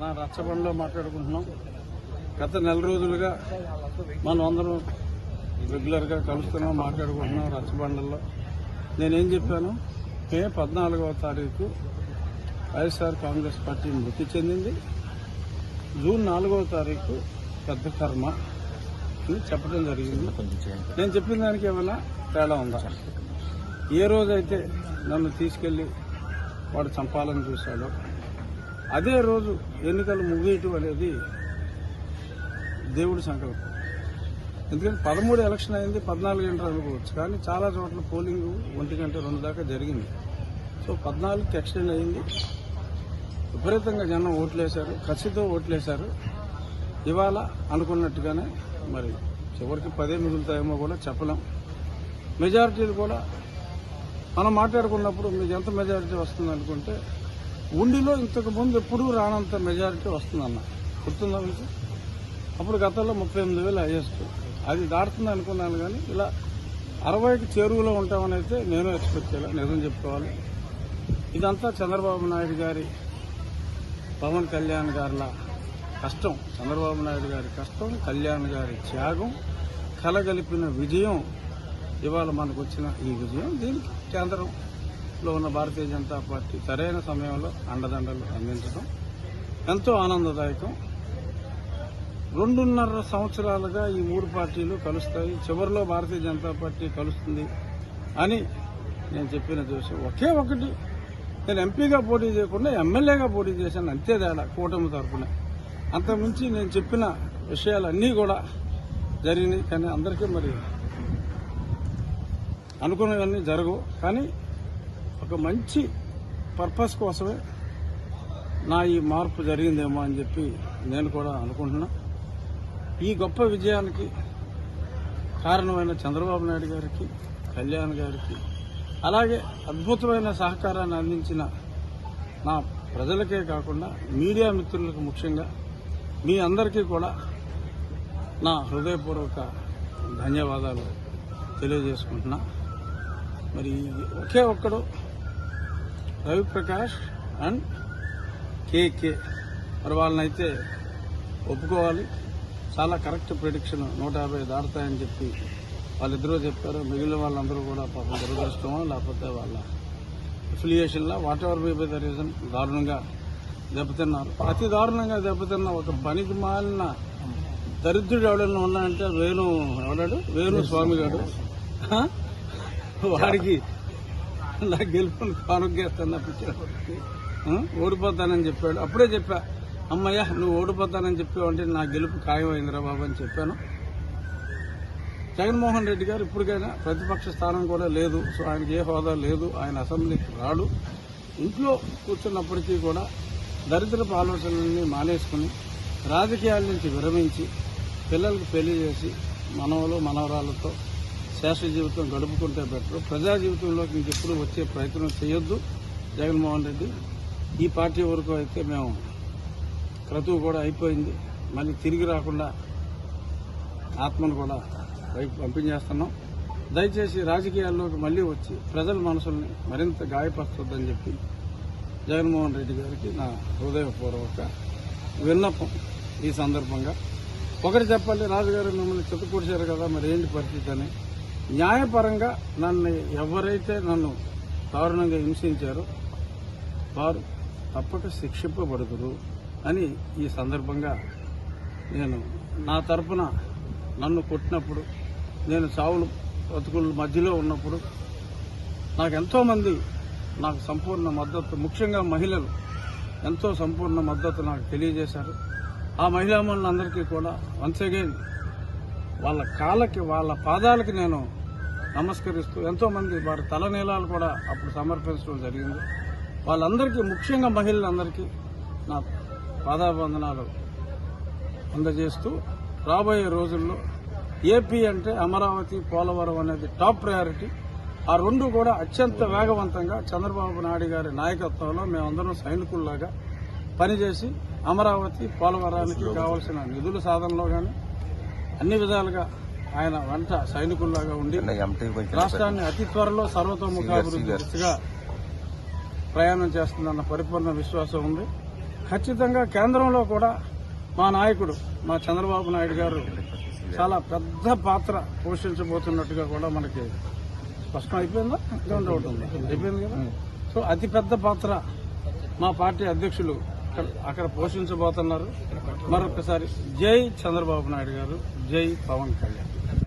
నా రచ్చబండలో మాట్లాడుకుంటున్నాం. గత నెల రోజులుగా మనం అందరం రెగ్యులర్గా కలుస్తున్నాం మాట్లాడుకుంటున్నాం రచ్చబండల్లో. నేనేం చెప్పాను? మే పద్నాలుగవ తారీఖు వైఎస్ఆర్ కాంగ్రెస్ పార్టీ మృతి చెందింది. జూన్ నాలుగవ తారీఖు పెద్ద కర్మ అని చెప్పడం జరిగింది. నేను చెప్పిన దానికి ఏమైనా తేడా ఉందా? ఏ రోజైతే నన్ను తీసుకెళ్ళి వాడు చంపాలని చూశాడో అదే రోజు ఎన్నికలు ముగియటం అనేది దేవుడి సంకల్పం. ఎందుకంటే పదమూడు ఎలక్షన్ అయింది పద్నాలుగు గంటలు అనుకోవచ్చు. కానీ చాలా చోట్ల పోలింగ్ ఒంటి గంట రెండు దాకా జరిగింది. సో పద్నాలుగుకి ఎక్స్టెండ్ అయింది. విపరీతంగా జనం ఓట్లేశారు కసితో ఓట్లేశారు. ఇవాళ అనుకున్నట్టుగానే మరి చివరికి పదే మిగులుతాయేమో కూడా చెప్పలేం. మెజారిటీలు కూడా మనం మాట్లాడుకున్నప్పుడు మీకు ఎంత మెజారిటీ వస్తుంది అనుకుంటే ఉండిలో ఇంతకు ముందు ఎప్పుడూ రానంత మెజారిటీ వస్తుందన్న. గుర్తుందా మీకు? అప్పుడు గతంలో ముప్పై ఎనిమిది వేలు హైయెస్ట్. అది దాటుతుంది అనుకున్నాను కానీ ఇలా అరవైకి చేరువలో ఉంటామని అయితే నేను ఎక్స్పెక్ట్ చేయాలి నిజం చెప్పుకోవాలి. ఇదంతా చంద్రబాబు నాయుడు గారి పవన్ కళ్యాణ్ గారిల కష్టం. చంద్రబాబు నాయుడు గారి కష్టం కళ్యాణ్ గారి త్యాగం కలగలిపిన విజయం ఇవాళ మనకు వచ్చిన ఈ విజయం. దీనికి లో ఉన్న భారతీయ జనతా పార్టీ సరైన సమయంలో అండదండలు అందించడం ఎంతో ఆనందదాయకం. రెండున్నర సంవత్సరాలుగా ఈ మూడు పార్టీలు కలుస్తాయి. చివరిలో భారతీయ జనతా పార్టీ కలుస్తుంది అని నేను చెప్పిన చూసి ఒకే ఒకటి. నేను ఎంపీగా పోటీ చేయకుండా ఎమ్మెల్యేగా పోటీ చేశాను. అంతే తేడా కూటమి తరఫున అంతకుమించి నేను చెప్పిన విషయాలన్నీ కూడా జరిగినాయి. కానీ అందరికీ మరి అనుకున్నవన్నీ జరగవు. కానీ ఒక మంచి పర్పస్ కోసమే నా ఈ మార్పు జరిగిందేమో అని చెప్పి నేను కూడా అనుకుంటున్నా. ఈ గొప్ప విజయానికి కారణమైన చంద్రబాబు నాయుడు గారికి కళ్యాణ్ గారికి అలాగే అద్భుతమైన సహకారాన్ని అందించిన నా ప్రజలకే కాకుండా మీడియా మిత్రులకు ముఖ్యంగా మీ అందరికీ కూడా నా హృదయపూర్వక ధన్యవాదాలు తెలియజేసుకుంటున్నా. మరి ఒకే ఒక్కడు రవిప్రకాష్ అండ్ కేకే. మరి వాళ్ళనైతే ఒప్పుకోవాలి. చాలా కరెక్ట్ ప్రిడిక్షన్ నూట యాభై దాటుతాయని చెప్పి వాళ్ళిద్దరూ చెప్పారు. మిగిలిన వాళ్ళందరూ కూడా పాపం దురదృష్టమో లేకపోతే వాళ్ళ అఫిలియేషన్లో whatever be by the reason దారుణంగా దెబ్బతిన్నారు. అతి దారుణంగా దెబ్బతిన్న ఒక పనికి మాలిన దరిద్రుడు ఎవడన్నా ఉన్నాడంటే వేణు ఎవడాడు? వేణు స్వామి గారు? వాడికి నా గెలుపుని కానుకేస్తాను పిచ్చాడు ఓడిపోతానని చెప్పాడు. అప్పుడే చెప్పా అమ్మయ్య నువ్వు ఓడిపోతానని చెప్పావు అంటే నా గెలుపు ఖాయమైందిరా బాబు అని చెప్పాను. జగన్మోహన్ రెడ్డి గారు ఇప్పటికైనా ప్రతిపక్ష స్థానం కూడా లేదు. సో ఆయనకి ఏ హోదా లేదు. ఆయన అసెంబ్లీకి రాడు. ఇంట్లో కూర్చున్నప్పటికీ కూడా దరిద్రపు ఆలోచనల్ని మానేసుకుని రాజకీయాల నుంచి విరమించి పిల్లలకు పెళ్ళి చేసి మనవలు మనవరాలతో శాశ్వత జీవితం గడుపుకుంటే బెటర్. ప్రజా జీవితంలోకి ఇంకెప్పుడు వచ్చే ప్రయత్నం చేయొద్దు. జగన్మోహన్ రెడ్డి ఈ పార్టీ వరకు అయితే మేము క్రతువు కూడా అయిపోయింది. మళ్ళీ తిరిగి రాకుండా ఆత్మను కూడా పైకి పంపించేస్తున్నాం. దయచేసి రాజకీయాల్లోకి మళ్ళీ వచ్చి ప్రజల మనసుల్ని మరింత గాయపరుస్తుందని చెప్పి జగన్మోహన్ రెడ్డి గారికి నా హృదయపూర్వక విన్నపం ఈ సందర్భంగా. ఒకటి చెప్పాలి రాజుగారు మిమ్మల్ని చిత్తకూర్చారు కదా మరి ఏంటి పరిస్థితి అని? న్యాయపరంగా నన్ను ఎవరైతే నన్ను దారుణంగా హింసించారో వారు తప్పక శిక్షింపబడుదురు అని ఈ సందర్భంగా నేను నా తరపున నన్ను కొట్టినప్పుడు నేను చావులు బతుకుల మధ్యలో ఉన్నప్పుడు నాకు ఎంతోమంది నాకు సంపూర్ణ మద్దతు ముఖ్యంగా మహిళలు ఎంతో సంపూర్ణ మద్దతు నాకు తెలియజేశారు. ఆ మహిళామణులందరికీ కూడా వన్స్ అగైన్ వాళ్ళ కాళ్ళకి వాళ్ళ పాదాలకి నేను నమస్కరిస్తూ ఎంతోమంది వారి తలనీలాలు కూడా అప్పుడు సమర్పించడం జరిగింది. వాళ్ళందరికీ ముఖ్యంగా మహిళలందరికీ నా పాదాబంధనాలు అందజేస్తూ రాబోయే రోజుల్లో ఏపీ అంటే అమరావతి పోలవరం అనేది టాప్ ప్రయారిటీ. ఆ రెండు కూడా అత్యంత వేగవంతంగా చంద్రబాబు నాయుడు గారి నాయకత్వంలో మేమందరం సైనికుల్లాగా పనిచేసి అమరావతి పోలవరానికి కావాల్సిన నిధుల సాధనలో కానీ అన్ని విధాలుగా ఆయన వెంట సైనికుల్లాగా ఉండి రాష్ట్రాన్ని అతి త్వరలో సర్వతోముఖాభివృద్ధి దిశగా ప్రయాణం చేస్తుందన్న పరిపూర్ణ విశ్వాసం ఉంది. ఖచ్చితంగా కేంద్రంలో కూడా మా నాయకుడు మా చంద్రబాబు నాయుడు గారు చాలా పెద్ద పాత్ర పోషించబోతున్నట్టుగా కూడా మనకి స్పష్టం అయిపోయిందా? ఇంకా డౌట్ ఉంది అయిపోయింది కదా? సో అతి పెద్ద పాత్ర మా పార్టీ అధ్యక్షులు అక్కడ- అక్కడ పోషించబోతున్నారు. మరొకసారి జై చంద్రబాబు నాయుడు గారు జై పవన్ కళ్యాణ్.